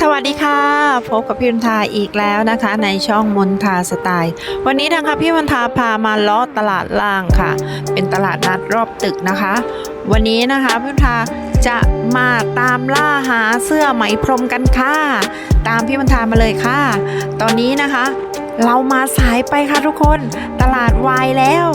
สวัสดีค่ะ พบกับพี่มนทาอีกแล้วนะคะ ในช่องมนทาสไตล์ วันนี้นะคะพี่มนทาพามาเลาะตลาดล่างค่ะ เป็นตลาดนัดรอบตึกนะคะ วันนี้นะคะพี่มนทาจะมาตามล่าหาเสื้อไหมพรมกันค่ะ ตามพี่มนทามาเลยค่ะ ตอนนี้นะคะ เรามาสายไปค่ะทุกคน ตลาดวายแล้ว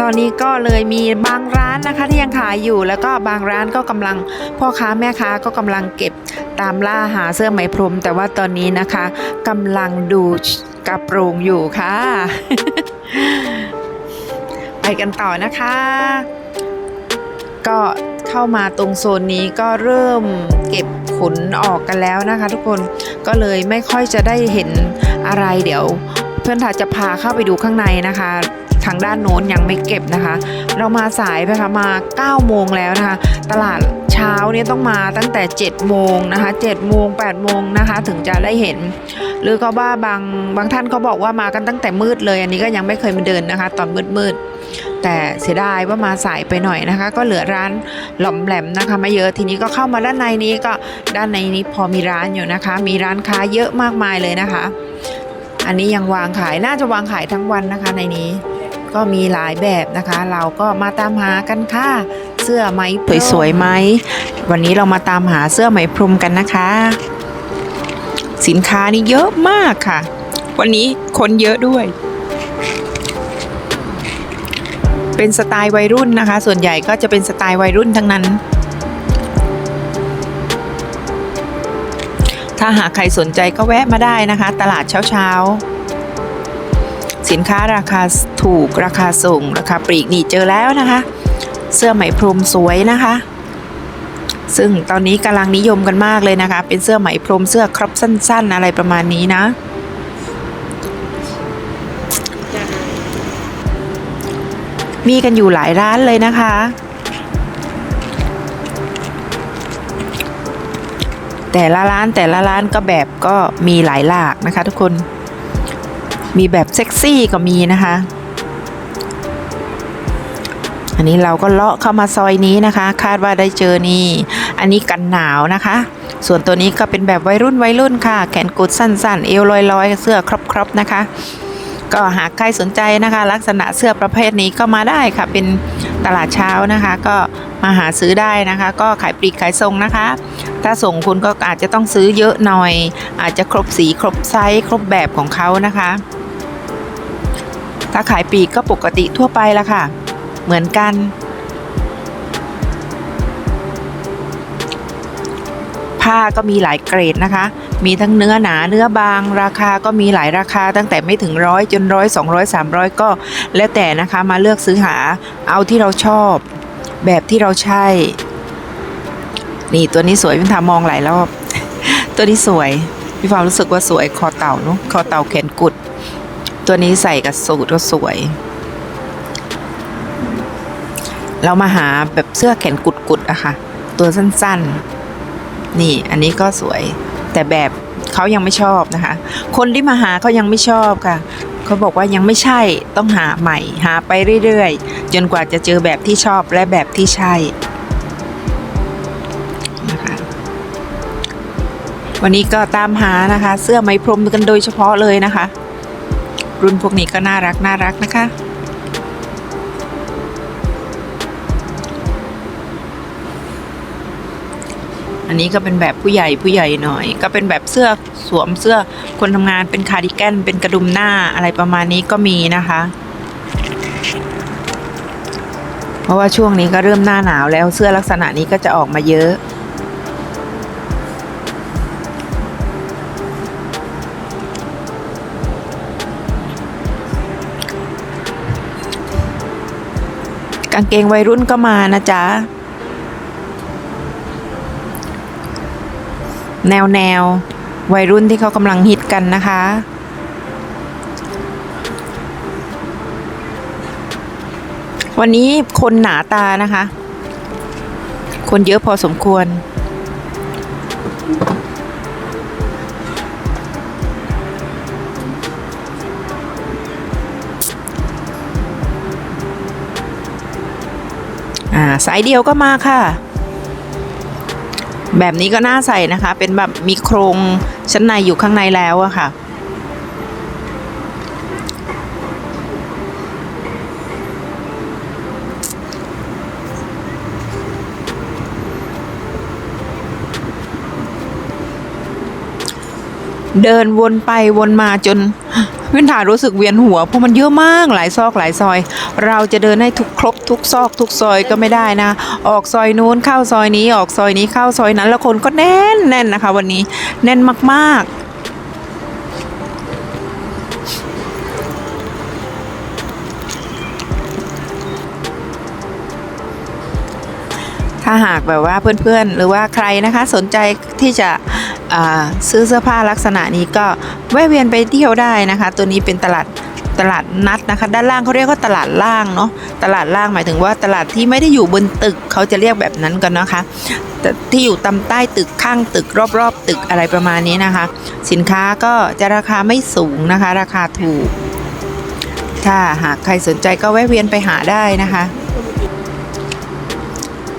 ตอนนี้ก็เลยมีบางร้านนะคะที่ยังขายอยู่ แล้วก็บางร้านก็กำลังพ่อค้าแม่ค้าก็กำลังเก็บตามล่าหาเสื้อไหมพรม แต่ว่าตอนนี้นะคะกำลังดูกระโปรงอยู่ค่ะ ไปกันต่อนะคะ ก็เข้ามาตรงโซนนี้ก็เริ่มเก็บขนออกกันแล้วนะคะ ทุกคนก็เลยไม่ค่อยจะได้เห็นอะไรเดี๋ยว เพื่อนทาจะพาเข้าไปดูข้างในนะคะ ทางด้านโน้นยังไม่เก็บนะคะ เรามาสายไปค่ะมา9โมงแล้วนะคะ ตลาดเช้าเนี่ยต้องมาตั้งแต่ 7 โมงนะคะ7โมง8โมงนะคะ ถึงจะได้เห็น หรือก็ว่าบางบางท่านเขาบอกว่ามากันตั้งแต่มืดเลย อันนี้ก็ยังไม่เคยมาเดินนะคะ ตอนมืดมืดแต่เสียดายว่ามาสายไปหน่อยนะคะ ก็เหลือร้านหล่อมแหลมนะคะไม่เยอะทีนี้ก็เข้ามาด้านในนี้ก็ด้านในนี้พอมีร้านอยู่นะคะ มีร้านค้าเยอะมากมายเลยนะคะ อันนี้ยังวางขายน่าจะวางขายทั้งวันนะคะในนี้ ก็มีหลายแบบนะคะ เราก็มาตามหากันค่ะ เสื้อไหมสวยๆไหม วันนี้เรามาตามหาเสื้อไหมพรมกันนะคะ สินค้านี่เยอะมากค่ะ วันนี้คนเยอะด้วย เป็นสไตล์วัยรุ่นนะคะ ส่วนใหญ่ก็จะเป็นสไตล์วัยรุ่นทั้งนั้น ถ้าหากใครสนใจก็แวะมาได้นะคะ ตลาดเช้าๆ สินค้าราคาถูกราคาส่ง ราคาปลีกนี่เจอแล้วนะคะ เสื้อไหมพรมสวยนะคะ ซึ่งตอนนี้กำลังนิยมกันมากเลยนะคะ เป็นเสื้อไหมพรมเสื้อครอปสั้น ๆ อะไรประมาณนี้นะ มีกันอยู่หลายร้านเลยนะคะแต่ละร้านแต่ละร้านก็แบบก็มีหลายหลากนะคะทุกคน มีแบบเซ็กซี่ก็มีนะคะ อันนี้เราก็เลาะเข้ามาซอยนี้นะคะ คาดว่าได้เจอนี่ อันนี้กันหนาวนะคะ ส่วนตัวนี้ก็เป็นแบบวัยรุ่นวัยรุ่นค่ะ แขนกุดสั้นๆ เอวลอยๆ เสื้อครอบๆนะคะ ก็หากใครสนใจนะคะ ลักษณะเสื้อประเภทนี้ก็มาได้ค่ะ เป็นตลาดเช้านะคะ ก็มาหาซื้อได้นะคะ ก็ขายปลีกขายทรงนะคะ ถ้าส่งคุณก็อาจจะต้องซื้อเยอะหน่อย อาจจะครบสีครบไซส์ครบแบบของเขานะคะ ถ้าขายปีกก็ปกติทั่วไปละค่ะ เหมือนกัน ผ้าก็มีหลายเกรดนะคะ มีทั้งเนื้อหนาเนื้อบาง ราคาก็มีหลายราคาตั้งแต่ไม่ถึงร้อยจนร้อยสองร้อยสามร้อยก็ แล้วแต่นะคะมาเลือกซื้อหาเอาที่เราชอบ แบบที่เราใช่ นี่ตัวนี้สวยพี่ทามองหลายรอบ ตัวนี้สวยพี่ฟารู้สึกว่าสวยคอเต่าเนอะคอเต่าแขนกุด ตัวนี้ใส่กับสูทก็สวย เรามาหาแบบเสื้อแขนกุดๆอะค่ะ ตัวสั้นๆ นี่อันนี้ก็สวย แต่แบบเขายังไม่ชอบนะคะ คนที่มาหาเขายังไม่ชอบค่ะ เขาบอกว่ายังไม่ใช่ต้องหาใหม่ หาไปเรื่อยๆ จนกว่าจะเจอแบบที่ชอบและแบบที่ใช่นะคะวันนี้ก็ตามหานะคะ เสื้อไหมพรมกันโดยเฉพาะเลยนะคะ รุ่นพวกนี้ก็น่ารักน่ารักนะคะ อันนี้ก็เป็นแบบผู้ใหญ่ผู้ใหญ่หน่อย ก็เป็นแบบเสื้อสวมเสื้อคนทำงานเป็นคาร์ดิแกนเป็นกระดุมหน้าอะไรประมาณนี้ก็มีนะคะ เพราะว่าช่วงนี้ก็เริ่มหน้าหนาวแล้วเสื้อลักษณะนี้ก็จะออกมาเยอะ กางเกงวัยรุ่นก็มานะจ๊ะ แนวแนววัยรุ่นที่เขากำลังฮิตกันนะคะ วันนี้คนหนาตานะคะ คนเยอะพอสมควร อ่าสายเดียวก็มาค่ะ แบบนี้ก็น่าใส่นะคะ เป็นแบบมีโครงชั้นในอยู่ข้างในแล้วอะค่ะเดินวนไปวนมาจน วินถารู้สึกเวียนหัวเพราะมันเยอะมากหลายซอกหลายซอย เราจะเดินให้ทุกครบทุกซอกทุกซอยก็ไม่ได้นะ ออกซอยนู้นเข้าซอยนี้ออกซอยนี้เข้าซอยนั้น แล้วคนก็แน่นแน่นนะคะ วันนี้แน่นมากๆถ้าหากแบบว่าเพื่อนๆ หรือว่าใครนะคะสนใจที่จะซื้อเสื้อผ้าลักษณะนี้ก็ แวะเวียนไปเที่ยวได้นะคะ ตัวนี้เป็นตลาดตลาดนัดนะคะ ด้านล่างเขาเรียกว่าตลาดล่างเนาะตลาดล่างหมายถึงว่าตลาดที่ไม่ได้อยู่บนตึกเขาจะเรียกแบบนั้นกันนะคะที่อยู่ตาใต้ตึกข้างตึกรอบๆ ตึกอะไรประมาณนี้นะคะ สินค้าก็จะราคาไม่สูงนะคะ ราคาถูก ถ้าหากใครสนใจก็แวะเวียนไปหาได้นะคะ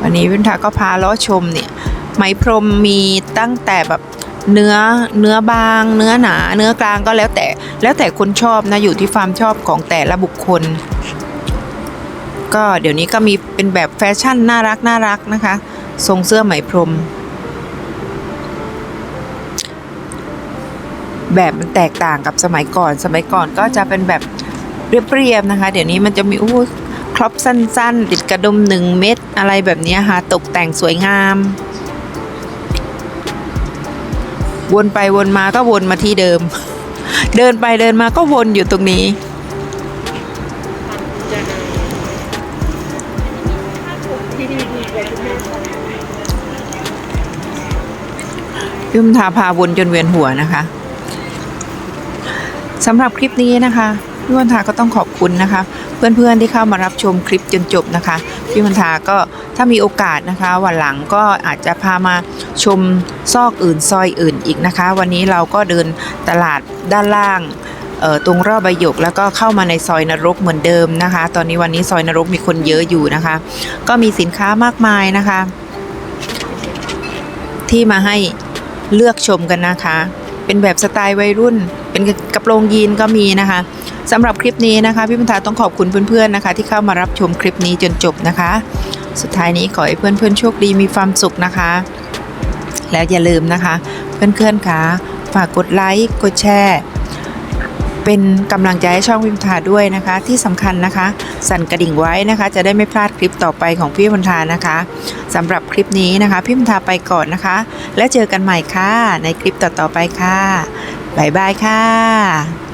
วันนี้วินทาก็พาล้อชมเนี่ยไหมพรมมีตั้งแต่แบบ เนื้อเนื้อบาง เนื้อหนา เนื้อกลางก็แล้วแต่ แล้วแต่คนชอบนะอยู่ที่ความชอบของแต่ละบุคคล ก็เดี๋ยวนี้ก็มีเป็นแบบแฟชั่นน่ารักน่ารักนะคะ ทรงเสื้อไหมพรม แบบมันแตกต่างกับสมัยก่อน สมัยก่อนก็จะเป็นแบบเรียบๆนะคะ เดี๋ยวนี้มันจะมีอู้ครอปสั้นๆ ติดกระดุมหนึ่งเม็ดอะไรแบบนี้ค่ะ ตกแต่งสวยงาม วนไปวนมาก็วนมาที่เดิม เดินไปเดินมาก็วนอยู่ตรงนี้ ยุมทาพาวนจนเวียนหัวนะคะสำหรับคลิปนี้นะคะ พี่วันทาก็ต้องขอบคุณนะคะ เพื่อนๆที่เข้ามารับชมคลิปจนจบนะคะพี่วันทาก็ถ้ามีโอกาสนะคะ วันหลังก็อาจจะพามาชมซอกอื่นซอยอื่นอีกนะคะ วันนี้เราก็เดินตลาดด้านล่างตรงรอบใบหยกแล้วก็เข้ามาในซอยนรกเหมือนเดิมนะคะ ตอนนี้วันนี้ซอยนรกมีคนเยอะอยู่นะคะ ก็มีสินค้ามากมายนะคะ ที่มาให้เลือกชมกันนะคะ เป็นแบบสไตล์วัยรุ่น เป็นกระโปรงยีนก็มีนะคะ สำหรับคลิปนี้นะคะ พี่บรรทาต้องขอบคุณเพื่อนๆนะคะ ที่เข้ามารับชมคลิปนี้จนจบนะคะ สุดท้ายนี้ขอให้เพื่อนๆโชคดีมีความสุขนะคะ แล้วอย่าลืมนะคะ เพื่อนๆคะฝากกดไลค์กดแชร์เป็นกำลังใจให้ช่องพิมพ์ทาด้วยนะคะ ที่สำคัญนะคะ สั่นกระดิ่งไว้นะคะ จะได้ไม่พลาดคลิปต่อไปของพี่พิมพ์ทานะคะสำหรับคลิปนี้นะคะ พี่พิมพ์ทาไปก่อนนะคะ แล้วเจอกันใหม่ค่ะในคลิปต่อๆไปค่ะบ๊ายบายค่ะ